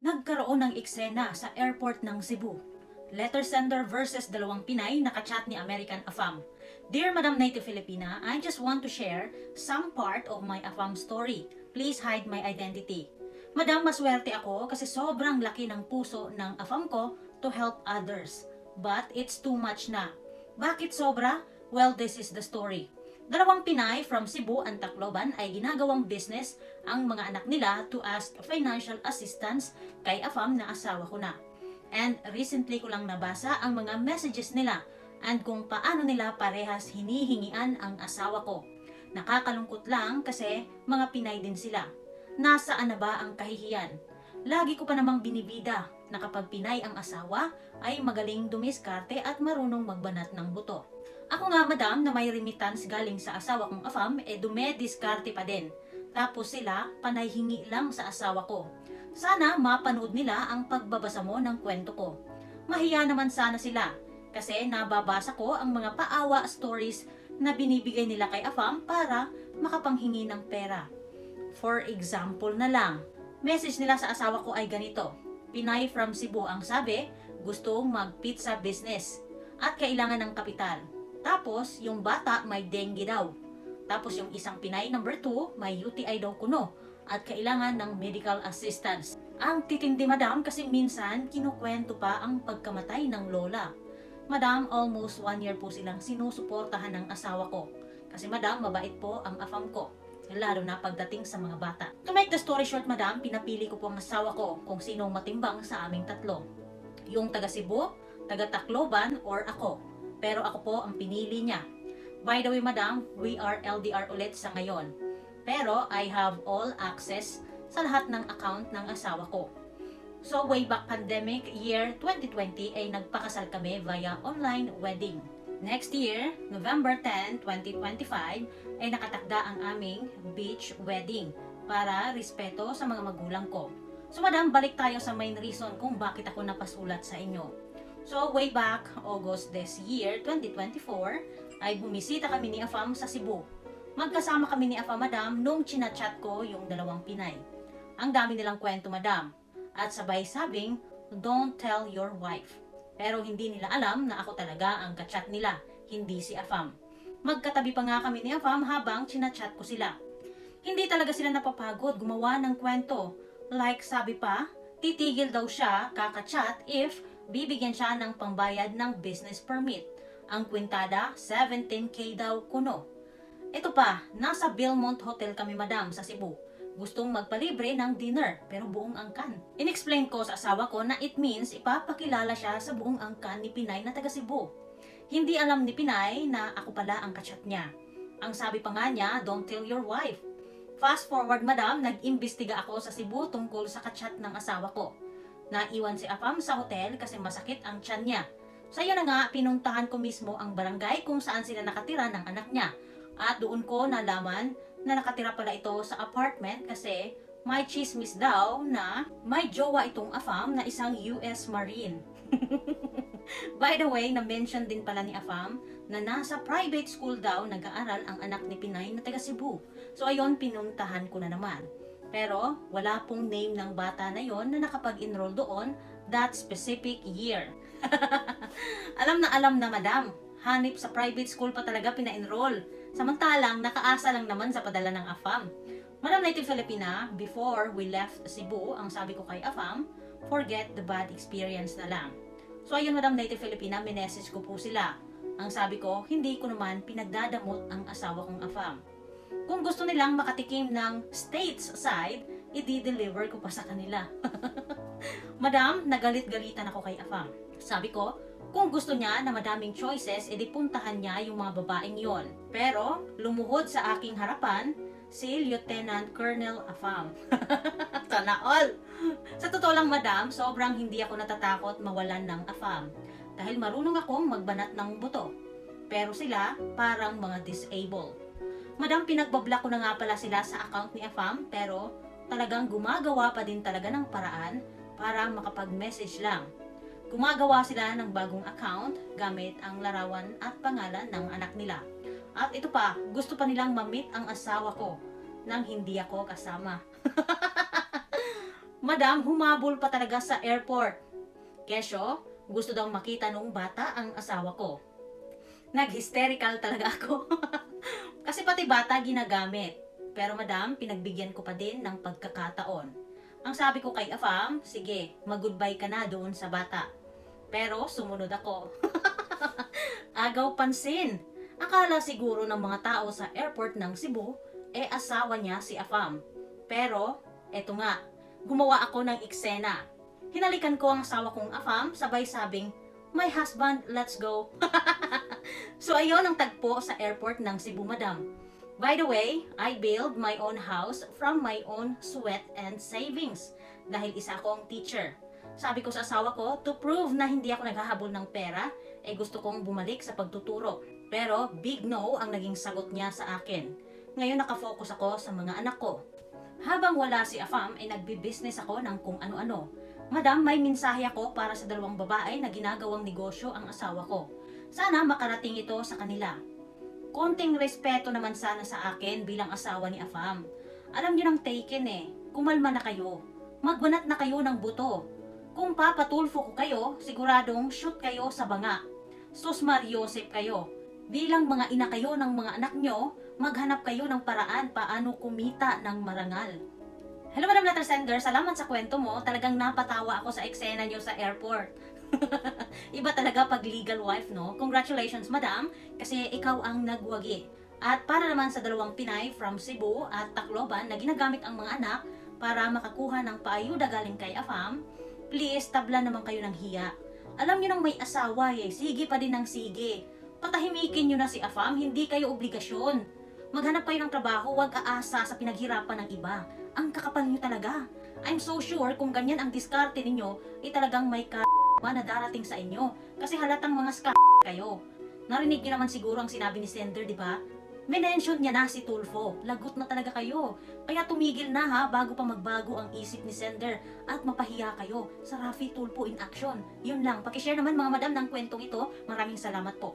Nagkaroon ng eksena sa airport ng Cebu. Letter sender versus dalawang Pinay nakachat ni American AFAM. Dear Madam Native Filipina, I just want to share some part of my AFAM story. Please hide my identity. Madam, maswerte ako kasi sobrang laki ng puso ng AFAM ko to help others. But it's too much na. Bakit sobra? Well, this is the story. Dalawang Pinay from Cebu and Tacloban ay ginagawang business ang mga anak nila to ask financial assistance kay Afam na asawa ko na. And recently ko lang nabasa ang mga messages nila and kung paano nila parehas hinihingian ang asawa ko. Nakakalungkot lang kasi mga Pinay din sila. Nasaan na ba ang kahihiyan? Lagi ko pa namang binibida na kapag Pinay ang asawa ay magaling dumiskarte at marunong magbanat ng buto. Ako nga madam na may remittance galing sa asawa kong afam eh dumediskarte pa din. Tapos sila panay hingi lang sa asawa ko. Sana mapanood nila ang pagbabasa mo ng kwento ko. Mahiya naman sana sila kasi nababasa ko ang mga paawa stories na binibigay nila kay afam para makapanghingi ng pera. For example na lang, message nila sa asawa ko ay ganito. Pinay from Cebu ang sabi, gustong mag-pizza business at kailangan ng kapital. Tapos, yung bata may dengue daw. Tapos yung isang Pinay number 2, may UTI daw kuno at kailangan ng medical assistance. Ang titindi madam kasi minsan kinukwento pa ang pagkamatay ng lola. Madam, almost one year po silang sinusuportahan ng asawa ko. Kasi madam, mabait po ang afam ko. Lalo na pagdating sa mga bata. To make the story short, madam, pinapili ko po ang asawa ko kung sino matimbang sa aming tatlo. Yung taga Cebu, taga Tacloban, or ako. Pero ako po ang pinili niya. By the way, madam, we are LDR ulit sa ngayon. Pero I have all access sa lahat ng account ng asawa ko. So way back pandemic year 2020 ay nagpakasal kami via online wedding. Next year, November 10, 2025, ay nakatakda ang aming beach wedding para respeto sa mga magulang ko. So madam, balik tayo sa main reason kung bakit ako napasulat sa inyo. So way back August this year, 2024, ay bumisita kami ni Afam sa Cebu. Magkasama kami ni Afam Madam nung chinachat ko yung dalawang Pinay. Ang dami nilang kwento Madam. At sabay sabing, don't tell your wife. Pero hindi nila alam na ako talaga ang kachat nila, hindi si Afam. Magkatabi pa nga kami ni Afam habang chinachat ko sila. Hindi talaga sila napapagod gumawa ng kwento. Like sabi pa, titigil daw siya kakachat if bibigyan siya ng pambayad ng business permit. Ang kwintada, 17k daw kuno. Ito pa, nasa Belmont Hotel kami madam sa Cebu. Gustong magpalibre ng dinner pero buong angkan. Inexplain ko sa asawa ko na it means ipapakilala siya sa buong angkan ni Pinay na taga Cebu. Hindi alam ni Pinay na ako pala ang kachat niya. Ang sabi pa nga niya, don't tell your wife. Fast forward madam, nag-imbestiga ako sa Cebu tungkol sa kachat ng asawa ko. Naiwan si Afam sa hotel kasi masakit ang tiyan niya. Sa iyo na nga, pinuntahan ko mismo ang barangay kung saan sila nakatira ng anak niya. At doon ko nalaman na nakatira pala ito sa apartment kasi may chismis daw na may jowa itong Afam na isang US Marine. By the way, na-mention din pala ni Afam na nasa private school daw nag-aaral ang anak ni Pinay na taga Cebu. So ayun, pinuntahan ko na naman. Pero wala pong name ng bata na yon na nakapag-enroll doon that specific year. alam na alam na madam, hanip sa private school pa talaga pina-enroll. Samantalang nakaasa lang naman sa padala ng AFAM. Madam Native Filipina, before we left Cebu, ang sabi ko kay AFAM, forget the bad experience na lang. So ayun Madam Native Filipina, minessage ko po sila. Ang sabi ko, hindi ko naman pinagdadamot ang asawa kong AFAM. Kung gusto nilang makatikim ng states side, i-deliver ko pa sa kanila. Madam, nagalit-galitan ako kay Afam. Sabi ko, kung gusto niya na madaming choices, edi puntahan niya yung mga babaeng yon. Pero, lumuhod sa aking harapan, si Lieutenant Colonel Afam. Sana all! Sa totoo lang, madam, sobrang hindi ako natatakot mawalan ng Afam. Dahil marunong akong magbanat ng buto. Pero sila, parang mga disabled. Madam, pinagbablock ko na nga pala sila sa account ni Afam, pero talagang gumagawa pa din talaga ng paraan para makapag-message lang. Gumagawa sila ng bagong account gamit ang larawan at pangalan ng anak nila. At ito pa, gusto pa nilang ma-meet ang asawa ko nang hindi ako kasama. Madam, humabol pa talaga sa airport. Kesyo, gusto daw makita nung bata ang asawa ko. Nag-hysterical talaga ako. Kasi pati bata ginagamit. Pero madam, pinagbigyan ko pa din ng pagkakataon. Ang sabi ko kay Afam, sige, mag-goodbye ka na doon sa bata. Pero sumunod ako. Agaw pansin. Akala siguro ng mga tao sa airport ng Cebu, eh asawa niya si Afam. Pero, eto nga, gumawa ako ng eksena. Hinalikan ko ang asawa kong Afam, sabay sabing, My husband, let's go. so ayun ang tagpo sa airport ng Cebu, madam. By the way, I build my own house from my own sweat and savings dahil isa akong teacher. Sabi ko sa asawa ko, to prove na hindi ako naghahabol ng pera, eh gusto kong bumalik sa pagtuturo. Pero big no ang naging sagot niya sa akin. Ngayon nakafocus ako sa mga anak ko. Habang wala si Afam, ay nagbi-business ako ng kung ano-ano. Madam, may mensahe ako para sa dalawang babae na ginagawang negosyo ang asawa ko. Sana makarating ito sa kanila. Konting respeto naman sana sa akin bilang asawa ni Afam. Alam niyo nang taken eh. Kumalma na kayo. Magbanat na kayo ng buto. Kung papatulfo ko kayo, siguradong shoot kayo sa banga. Sus Mariosep kayo. Bilang mga ina kayo ng mga anak nyo, maghanap kayo ng paraan paano kumita ng marangal. Hello Madam Letter Sender, salamat sa kwento mo. Talagang napatawa ako sa eksena nyo sa airport. Iba talaga pag legal wife, no? Congratulations, Madam, kasi ikaw ang nagwagi. At para naman sa dalawang Pinay from Cebu at Tacloban na ginagamit ang mga anak para makakuha ng paayuda galing kay Afam, please, tabla naman kayo ng hiya. Alam niyo nang may asawa eh, sige pa din ng sige. Patahimikin niyo na si Afam, hindi kayo obligasyon. Maghanap kayo ng trabaho, wag aasa sa pinaghirapan ng iba. Ang kakapal niyo talaga. I'm so sure kung ganyan ang diskarte ninyo, eh talagang may ka na darating sa inyo. Kasi halatang mga ska kayo. Narinig niyo naman siguro ang sinabi ni Sender, di ba? Menention niya na si Tulfo. Lagot na talaga kayo. Kaya tumigil na ha bago pa magbago ang isip ni Sender at mapahiya kayo sa Rafi Tulfo in action. Yun lang. Pakishare naman mga madam ng kwentong ito. Maraming salamat po.